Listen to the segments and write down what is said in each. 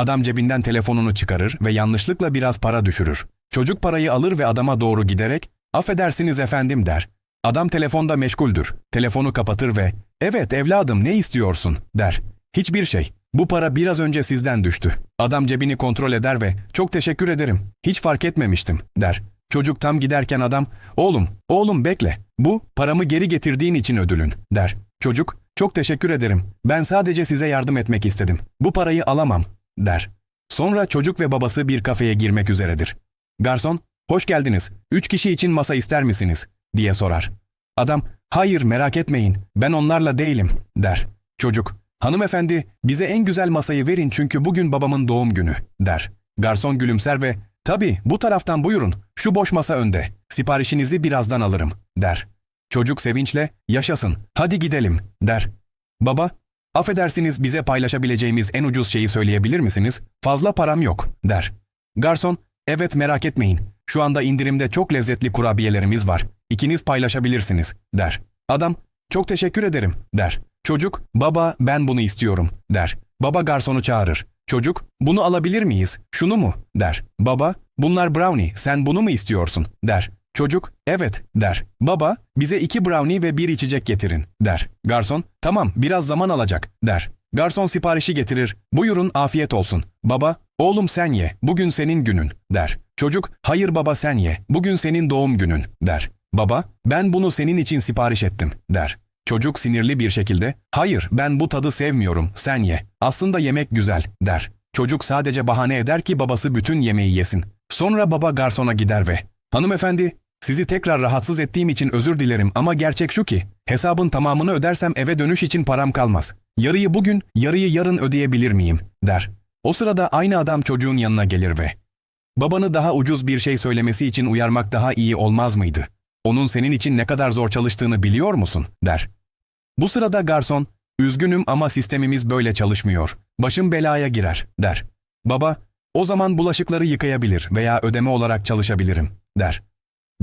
Adam cebinden telefonunu çıkarır ve yanlışlıkla biraz para düşürür. Çocuk parayı alır ve adama doğru giderek "Affedersiniz efendim." der. Adam telefonda meşguldür. Telefonu kapatır ve "Evet evladım ne istiyorsun?" der. "Hiçbir şey. Bu para biraz önce sizden düştü." Adam cebini kontrol eder ve "Çok teşekkür ederim. Hiç fark etmemiştim." der. Çocuk tam giderken adam "Oğlum, oğlum bekle. Bu paramı geri getirdiğin için ödülün." der. Çocuk "Çok teşekkür ederim. Ben sadece size yardım etmek istedim. Bu parayı alamam." Der. Sonra çocuk ve babası bir kafeye girmek üzeredir. Garson, hoş geldiniz. Üç kişi için masa ister misiniz? diye sorar. Adam, hayır merak etmeyin, ben onlarla değilim, der. Çocuk, hanımefendi bize en güzel masayı verin çünkü bugün babamın doğum günü, der. Garson gülümser ve, tabii bu taraftan buyurun, şu boş masa önde, siparişinizi birazdan alırım, der. Çocuk sevinçle, yaşasın, hadi gidelim, der. Baba, affedersiniz bize paylaşabileceğimiz en ucuz şeyi söyleyebilir misiniz? Fazla param yok, der. Garson, evet merak etmeyin. Şu anda indirimde çok lezzetli kurabiyelerimiz var. İkiniz paylaşabilirsiniz, der. Adam, çok teşekkür ederim, der. Çocuk, baba ben bunu istiyorum, der. Baba garsonu çağırır. Çocuk, bunu alabilir miyiz, şunu mu, der. Baba, bunlar brownie, sen bunu mu istiyorsun, der. Çocuk, evet, der. Baba, bize iki brownie ve bir içecek getirin, der. Garson, tamam, biraz zaman alacak, der. Garson siparişi getirir. Buyurun afiyet olsun. Baba, oğlum sen ye, bugün senin günün, der. Çocuk, hayır baba sen ye, bugün senin doğum günün, der. Baba, ben bunu senin için sipariş ettim, der. Çocuk sinirli bir şekilde, hayır ben bu tadı sevmiyorum, sen ye. Aslında yemek güzel, der. Çocuk sadece bahane eder ki babası bütün yemeği yesin. Sonra baba garsona gider ve, hanımefendi, sizi tekrar rahatsız ettiğim için özür dilerim ama gerçek şu ki, hesabın tamamını ödersem eve dönüş için param kalmaz. Yarıyı bugün, yarıyı yarın ödeyebilir miyim, der. O sırada aynı adam çocuğun yanına gelir ve, babanı daha ucuz bir şey söylemesi için uyarmak daha iyi olmaz mıydı? Onun senin için ne kadar zor çalıştığını biliyor musun, der. Bu sırada garson, üzgünüm ama sistemimiz böyle çalışmıyor. Başım belaya girer, der. Baba, o zaman bulaşıkları yıkayabilir veya ödeme olarak çalışabilirim, der.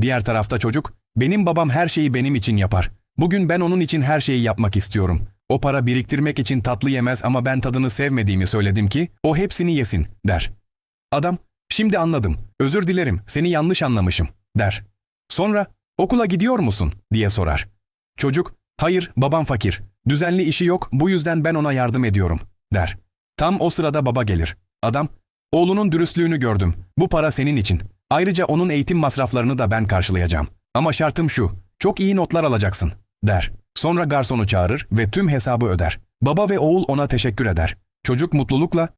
Diğer tarafta çocuk, benim babam her şeyi benim için yapar. Bugün ben onun için her şeyi yapmak istiyorum. O para biriktirmek için tatlı yemez ama ben tadını sevmediğimi söyledim ki, o hepsini yesin, der. Adam, şimdi anladım, özür dilerim, seni yanlış anlamışım, der. Sonra, okula gidiyor musun, diye sorar. Çocuk, hayır, babam fakir. Düzenli işi yok, bu yüzden ben ona yardım ediyorum, der. Tam o sırada baba gelir. Adam, oğlunun dürüstlüğünü gördüm. Bu para senin için. Ayrıca onun eğitim masraflarını da ben karşılayacağım. Ama şartım şu, çok iyi notlar alacaksın, der. Sonra garsonu çağırır ve tüm hesabı öder. Baba ve oğul ona teşekkür eder. Çocuk mutlulukla,